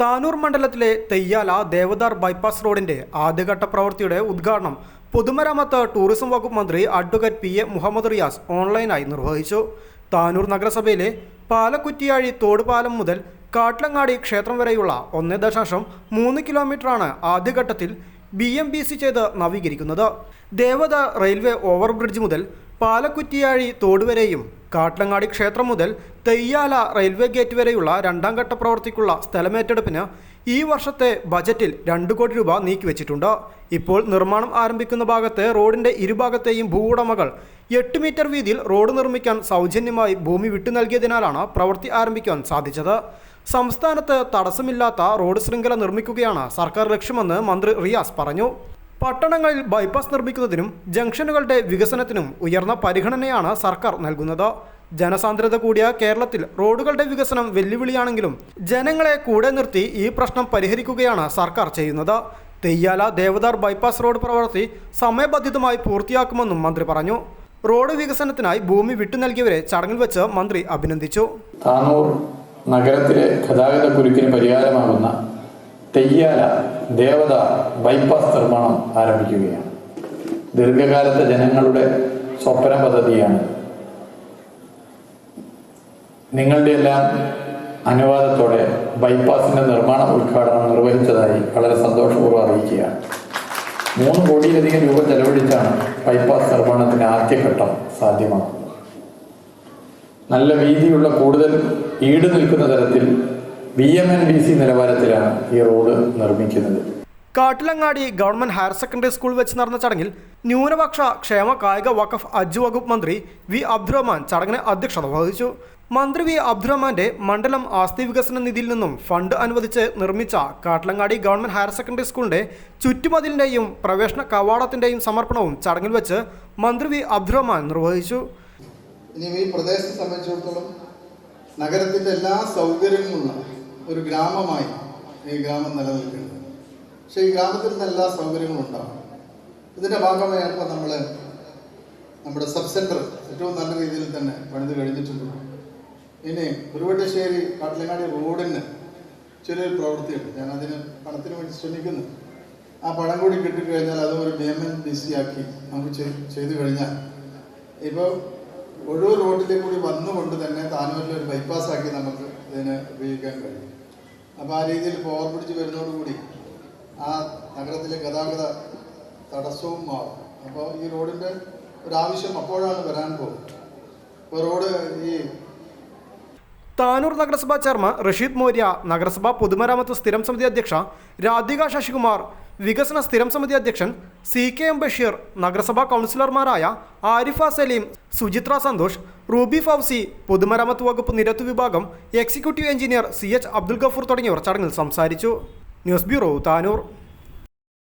താനൂർ മണ്ഡലത്തിലെ തെയ്യാല ദേവദാർ ബൈപ്പാസ് റോഡിന്റെ ആദ്യഘട്ട പ്രവൃത്തിയുടെ ഉദ്ഘാടനം പൊതുമരാമത്ത് ടൂറിസം വകുപ്പ് മന്ത്രി advocate P A Muhammad Riyas ഓൺലൈനായി നിർവഹിച്ചു. താനൂർ നഗരസഭയിലെ പാലക്കുറ്റിയാഴി തോടുപാലം മുതൽ കാട്ടിലങ്ങാടി ക്ഷേത്രം വരെയുള്ള ഒന്ന് ദശാംശം മൂന്ന് കിലോമീറ്ററാണ് ആദ്യഘട്ടത്തിൽ ബി എം ബി സി ചെയ്ത് നവീകരിക്കുന്നത്. ദേവത റെയിൽവേ ഓവർബ്രിഡ്ജ് മുതൽ പാലക്കുറ്റിയാഴി തോട് വരെയും കാട്ടങ്ങാടി ക്ഷേത്രം മുതൽ തെയ്യാല റെയിൽവേ ഗേറ്റ് വരെയുള്ള രണ്ടാം ഘട്ട പ്രവൃത്തിക്കുള്ള സ്ഥലമേറ്റെടുപ്പിന് ഈ വർഷത്തെ ബജറ്റിൽ രണ്ട് കോടി രൂപ നീക്കിവെച്ചിട്ടുണ്ട്. ഇപ്പോൾ നിർമ്മാണം ആരംഭിക്കുന്ന ഭാഗത്തെ റോഡിന്റെ ഇരുഭാഗത്തെയും ഭൂവുടമകൾ എട്ട് മീറ്റർ വീതിയിൽ റോഡ് നിർമ്മിക്കാൻ സൗജന്യമായി ഭൂമി വിട്ടു നൽകിയതിനാലാണ് പ്രവൃത്തി ആരംഭിക്കാൻ സാധിച്ചത്. സംസ്ഥാനത്ത് തടസ്സമില്ലാത്ത റോഡ് ശൃംഖല നിർമ്മിക്കുകയാണ് സർക്കാർ ലക്ഷ്യമെന്ന് മന്ത്രി റിയാസ് പറഞ്ഞു. പട്ടണങ്ങളിൽ ബൈപ്പാസ് നിർമ്മിക്കുന്നതിനും ജംഗ്ഷനുകളുടെ വികസനത്തിനും ഉയർന്ന പരിഗണനയാണ് സർക്കാർ നൽകുന്നത്. ജനസാന്ദ്രത കൂടിയ കേരളത്തിൽ റോഡുകളുടെ വികസനം വെല്ലുവിളിയാണെങ്കിലും ജനങ്ങളെ കൂടെ നിർത്തി ഈ പ്രശ്നം പരിഹരിക്കുകയാണ് സർക്കാർ ചെയ്യുന്നത്. തെയ്യാല ദേവദാർ ബൈപ്പാസ് റോഡ് പ്രവൃത്തി സമയബന്ധിതമായി പൂർത്തിയാക്കുമെന്നും മന്ത്രി പറഞ്ഞു. റോഡ് വികസനത്തിനായി ഭൂമി വിട്ടു നൽകിയവരെ ചടങ്ങിൽ വെച്ച് മന്ത്രി അഭിനന്ദിച്ചു. നഗരത്തിലെ ഗതാഗത കുരുക്കിന് പരിഹാരമാകുന്ന തെയ്യാല ദേവത ബൈപ്പാസ് നിർമ്മാണം ആരംഭിക്കുകയാണ്. ദീർഘകാലത്തെ ജനങ്ങളുടെ സ്വപ്ന പദ്ധതിയാണ്. നിങ്ങളുടെ എല്ലാം അനുവാദത്തോടെ ബൈപ്പാസിന്റെ നിർമ്മാണ ഉദ്ഘാടനം നിർവഹിച്ചതായി വളരെ സന്തോഷപൂർവം അറിയിക്കുകയാണ്. മൂന്ന് കോടിയിലധികം രൂപ ചെലവഴിച്ചാണ് ബൈപ്പാസ് നിർമ്മാണത്തിന് ആദ്യഘട്ടം സാധ്യമാക്കുന്നത് നല്ല വീതിയുള്ള കൂടുതൽ ഈട് നിൽക്കുന്ന തരത്തിൽ B M and B C നിലവാരത്തിലാണ് ഈ റോഡ് നിർമ്മിക്കുന്നത്. Kattilangadi government higher secondary school വെച്ച് നടന്ന ചടങ്ങിൽ ന്യൂനപക്ഷ ക്ഷേമ കായിക വഖഫ് അജ് വകുപ്പ് മന്ത്രി വി അബ്ദുറഹ്മാൻ ചടങ്ങിന് അധ്യക്ഷത വഹിച്ചു. മന്ത്രി വി അബ്ദുറഹ്മാന്റെ മണ്ഡലം ആസ്തി വികസന നിധിയിൽ നിന്നും ഫണ്ട് അനുവദിച്ച് നിർമ്മിച്ച കാട്ടിലങ്ങാടി ഗവൺമെന്റ് ഹയർ സെക്കൻഡറി സ്കൂളിന്റെ ചുറ്റുമതിലിന്റെയും പ്രവേശന കവാടത്തിന്റെയും സമർപ്പണവും ചടങ്ങിൽ വെച്ച് മന്ത്രി വി അബ്ദുറഹ്മാൻ നിർവഹിച്ചു. ഇനി ഈ പ്രദേശത്തെ സംബന്ധിച്ചിടത്തോളം നഗരത്തിന്റെ എല്ലാ സൗകര്യങ്ങളുമുള്ള ഒരു ഗ്രാമമായി ഈ ഗ്രാമം നിലനിൽക്കുന്നത്. പക്ഷേ ഈ ഗ്രാമത്തിൽ നിന്ന് എല്ലാ സൗകര്യങ്ങളും ഉണ്ടാകും ഇതിന്റെ ഭാഗമായാണ് ഇപ്പോൾ നമ്മൾ നമ്മുടെ സബ് സെന്റർ ഏറ്റവും നല്ല രീതിയിൽ തന്നെ പണിത് കഴിഞ്ഞിട്ടുണ്ട്. ഇനി കുരുവട്ടശ്ശേരി കാട്ടിലങ്ങാടി റോഡിന് ചെറിയൊരു പ്രവൃത്തിയുണ്ട്. ഞാൻ അതിന് പണത്തിന് വേണ്ടി ശ്രമിക്കുന്നു. ആ പണം കൂടി കിട്ടിക്കഴിഞ്ഞാൽ അത് ഒരു ബി എം എൻ സി ആക്കി നമുക്ക് ചെയ്- ചെയ്തു കഴിഞ്ഞാൽ. ഇപ്പോൾ ഓരോ റോഡിലേക്ക് കൂടി വന്നുകൊണ്ട് തന്നെ താനൂരിൽ ഒരു ബൈപ്പാസ് ആക്കി നമുക്ക് ഇതിന് ഉപയോഗിക്കാൻ കഴിയും. അപ്പോൾ ആ രീതിയിൽ ഇപ്പോൾ പിടിച്ച് വരുന്നതോടുകൂടി ആ നഗരത്തിലെ ഗതാഗത തടസ്സവും മാറും. അപ്പോൾ ഈ റോഡിന്റെ ഒരാവശ്യം അപ്പോഴാണ് വരാൻ പോകുന്നത്. ഇപ്പോൾ റോഡ് ഈ താനൂർ നഗരസഭാ ചെയർമാൻ റഷീദ് മൗര്യ നഗരസഭാ പൊതുമരാമത്ത് സ്ഥിരം സമിതി അധ്യക്ഷ രാധിക ശശികുമാർ വികസന സ്ഥിരം സമിതി അധ്യക്ഷൻ സി കെ എം ബഷീർ നഗരസഭാ കൗൺസിലർമാരായ ആരിഫ സലീം സുചിത്ര സന്തോഷ് റൂബി ഫൗസി പൊതുമരാമത്ത് വകുപ്പ് നിരത്ത് വിഭാഗം executive engineer C H Abdul Gafoor തുടങ്ങിയവർ ചടങ്ങിൽ സംസാരിച്ചു. News bureau Tanur.